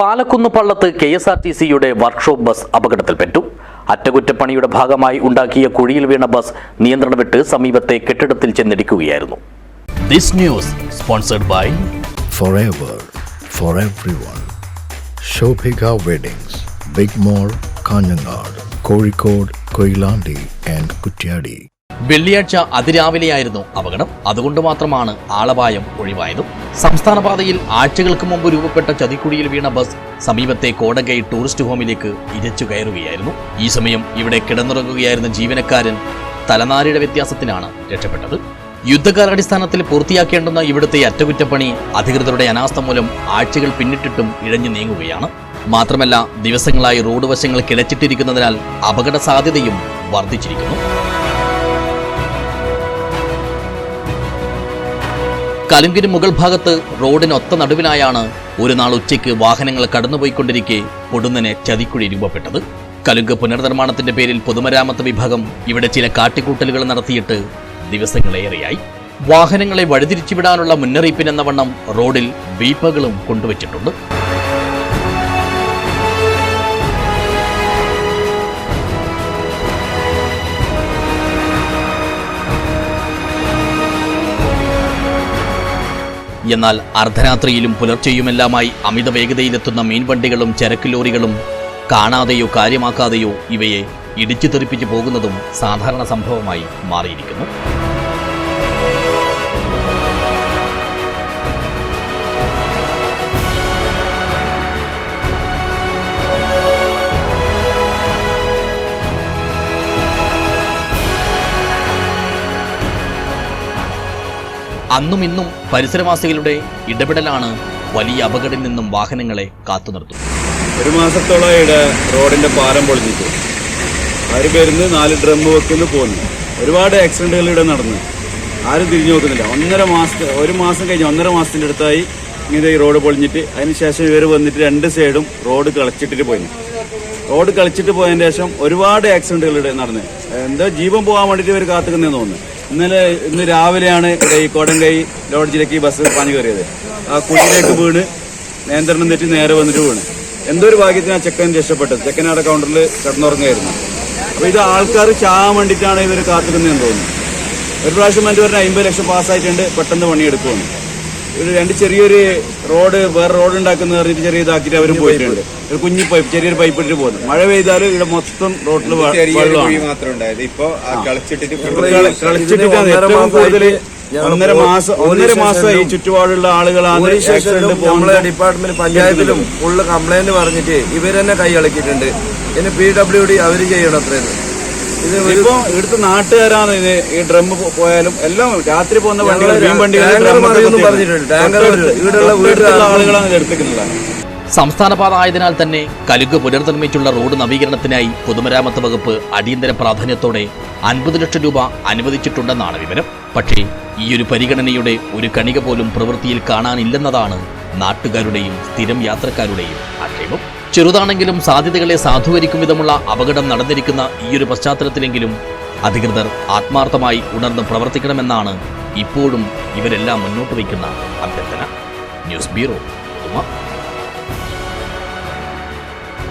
Palakkunnu Pallath K S R T സിയുടെ workshop bus അപകടത്തിൽപ്പെട്ടു അറ്റകുറ്റപ്പണിയുടെ ഭാഗമായി ഉണ്ടാക്കിയ കുഴിയിൽ വീണ ബസ് നിയന്ത്രണം വിട്ട് സമീപത്തെ കെട്ടിടത്തിൽ ചെന്നിടിക്കുകയായിരുന്നു. This news sponsored by Kozhikode, Koilandi and Kutyadi. വെള്ളിയാഴ്ച അതിരാവിലെയായിരുന്നു അപകടം. അതുകൊണ്ട് മാത്രമാണ് ആളപായം ഒഴിവായതും. സംസ്ഥാന പാതയിൽ ആഴ്ചകൾക്ക് മുമ്പ് രൂപപ്പെട്ട ചതിക്കുഴിയിൽ വീണ ബസ് സമീപത്തെ കോടകൈ ടൂറിസ്റ്റ് ഹോമിലേക്ക് ഇരച്ചു കയറുകയായിരുന്നു. ഈ സമയം ഇവിടെ കിടന്നുറങ്ങുകയായിരുന്ന ജീവനക്കാരൻ തലനാരിയുടെ വ്യത്യാസത്തിനാണ് രക്ഷപ്പെട്ടത്. യുദ്ധകാലാടിസ്ഥാനത്തിൽ പൂർത്തിയാക്കേണ്ടുന്ന ഇവിടുത്തെ അറ്റകുറ്റപ്പണി അധികൃതരുടെ അനാസ്ഥ മൂലം ആഴ്ചകൾ പിന്നിട്ടിട്ടും ഇഴഞ്ഞു നീങ്ങുകയാണ്. മാത്രമല്ല ദിവസങ്ങളായി റോഡ് വശങ്ങൾ കിടച്ചിട്ടിരിക്കുന്നതിനാൽ അപകട സാധ്യതയും വർദ്ധിച്ചിരിക്കുന്നു. കലുങ്കിന് മുകൾ ഭാഗത്ത് റോഡിനൊത്ത നടുവിലായാണ് ഒരു നാൾ ഉച്ചയ്ക്ക് വാഹനങ്ങൾ കടന്നുപോയിക്കൊണ്ടിരിക്കെ പൊടുന്നനെ ചതിക്കുഴി രൂപപ്പെട്ടത്. കലുങ്ക് പുനർനിർമ്മാണത്തിന്റെ പേരിൽ പൊതുമരാമത്ത് വിഭാഗം ഇവിടെ ചില കാട്ടിക്കൂട്ടലുകൾ നടത്തിയിട്ട് ദിവസങ്ങളേറെയായി. വാഹനങ്ങളെ വഴിതിരിച്ചുവിടാനുള്ള മുന്നറിയിപ്പിനെന്ന വണ്ണം റോഡിൽ വീപ്പകളും കൊണ്ടുവച്ചിട്ടുണ്ട്. എന്നാൽ അർദ്ധരാത്രിയിലും പുലർച്ചെയുമെല്ലാമായി അമിത വേഗതയിലെത്തുന്ന മീൻവണ്ടികളും ചരക്ക് ലോറികളും കാണാതെയോ കാര്യമാക്കാതെയോ ഇവയെ ഇടിച്ചു തെറിപ്പിച്ചു പോകുന്നതും സാധാരണ സംഭവമായി മാറിയിരിക്കുന്നു. അന്നും ഇന്നും പരിസരവാസികളുടെ ഇടപെടലാണ് വലിയ അപകടത്തിൽ നിന്നും വാഹനങ്ങളെ കാത്തുനിർത്തുന്നത് ഒരു മാസത്തോളം ഇവിടെ റോഡിന്റെ പാലം പൊളിഞ്ഞിട്ട്. ആര് വരുന്നു നാല് ഡ്രം വെക്കുന്നു പോകുന്നു ഒരുപാട് ആക്സിഡന്റുകൾ ഇവിടെ നടന്നു. ആരും തിരിഞ്ഞു നോക്കുന്നില്ല. ഒന്നര മാസത്തെ ഒരു മാസം കഴിഞ്ഞ് ഒന്നര മാസത്തിന്റെ അടുത്തായി ഇങ്ങനെ ഈ റോഡ് പൊളിഞ്ഞിട്ട് അതിനുശേഷം ഇവർ വന്നിട്ട് രണ്ട് സൈഡും റോഡ് കളിച്ചിട്ടിട്ട് പോയി. റോഡ് കളിച്ചിട്ട് പോയതിന് ശേഷം ഒരുപാട് ആക്സിഡന്റുകൾ നടന്നു. എന്തോ ജീവൻ പോകാൻ വേണ്ടിയിട്ട് ഇവർ കാത്തുക്കുന്നതെന്ന് തോന്നുന്നു. ഇന്നലെ ഇന്ന് രാവിലെയാണ് ഇവിടെ ഈ കോടങ്കൈ ലോഡ്ജിലേക്ക് ഈ ബസ് പണി കയറിയത്. ആ കുഴിയിലേക്ക് വീണ് നിയന്ത്രണം തെറ്റി നേരെ വന്നിട്ട് വീണ്. എന്തൊരു ഭാഗ്യത്തിന് ആ ചെക്കൻ രക്ഷപ്പെട്ടത്. ചെക്കനാട് കൗണ്ടറിൽ കിടന്നുറങ്ങുകയായിരുന്നു. അപ്പൊ ഇത് ആൾക്കാർ ചാകാൻ വേണ്ടിയിട്ടാണ് ഇവർ കാത്തിരുന്നതെന്ന് തോന്നുന്നു. ഒരു പ്രാവശ്യം മറ്റു പറഞ്ഞ അമ്പത് ലക്ഷം പാസ്സായിട്ടുണ്ട് പെട്ടെന്ന് പണിയെടുക്കുമെന്ന് ഒരു രണ്ട് ചെറിയൊരു റോഡ് വേറെ റോഡ് ഉണ്ടാക്കുന്ന പറഞ്ഞിട്ട് ചെറിയ ഇതാക്കിയിട്ട് അവരും പോയിട്ടുണ്ട്. ഒരു കുഞ്ഞി പൈപ്പ് ചെറിയൊരു പൈപ്പ് ഇട്ടിട്ട് പോകുന്നു. മഴ പെയ്താൽ ഇവിടെ മൊത്തം റോഡിൽ കളിച്ചിട്ടിട്ടാണ് ഏറ്റവും കൂടുതൽ ഒന്നര മാസം ഒന്നര മാസമായി ചുറ്റുപാടുള്ള ആളുകളാണ് നമ്മളെ ഡിപ്പാർട്ട്മെന്റ് പഞ്ചായത്തിലും ഫുള്ള് കംപ്ലൈന്റ് പറഞ്ഞിട്ട് ഇവരെന്നെ കൈ ഇളക്കിയിട്ടുണ്ട് ഇനി പി ഡബ്ല്യു ഡി അവർ ചെയ്യണം അത്രയും ഇപ്പൊ ഇവിടുത്തെ നാട്ടുകാരാണ് ഇത് ഈ ഡ്രം പോയാലും എല്ലാം രാത്രി പോകുന്ന വണ്ടികൾ മീൻ ആളുകളാണ് ഇത് എടുത്തിട്ടുള്ളത് സംസ്ഥാന പാത ആയതിനാൽ തന്നെ കലുങ്ക് പുനർനിർമ്മിച്ചുള്ള റോഡ് നവീകരണത്തിനായി പൊതുമരാമത്ത് വകുപ്പ് അടിയന്തര പ്രാധാന്യത്തോടെ അൻപത് ലക്ഷം രൂപ അനുവദിച്ചിട്ടുണ്ടെന്നാണ് വിവരം. പക്ഷേ ഈ ഒരു പരിഗണനയുടെ ഒരു കണിക പോലും പ്രവൃത്തിയിൽ കാണാനില്ലെന്നതാണ് നാട്ടുകാരുടെയും സ്ഥിരം യാത്രക്കാരുടെയും ആക്ഷേപം. ചെറുതാണെങ്കിലും സാധ്യതകളെ സാധൂകരിക്കും വിധമുള്ള അപകടം നടന്നിരിക്കുന്ന ഈയൊരു പശ്ചാത്തലത്തിലെങ്കിലും അധികൃതർ ആത്മാർത്ഥമായി ഉണർന്ന് പ്രവർത്തിക്കണമെന്നാണ് ഇപ്പോഴും ഇവരെല്ലാം മുന്നോട്ട് വയ്ക്കുന്ന അഭ്യർത്ഥന. News bureau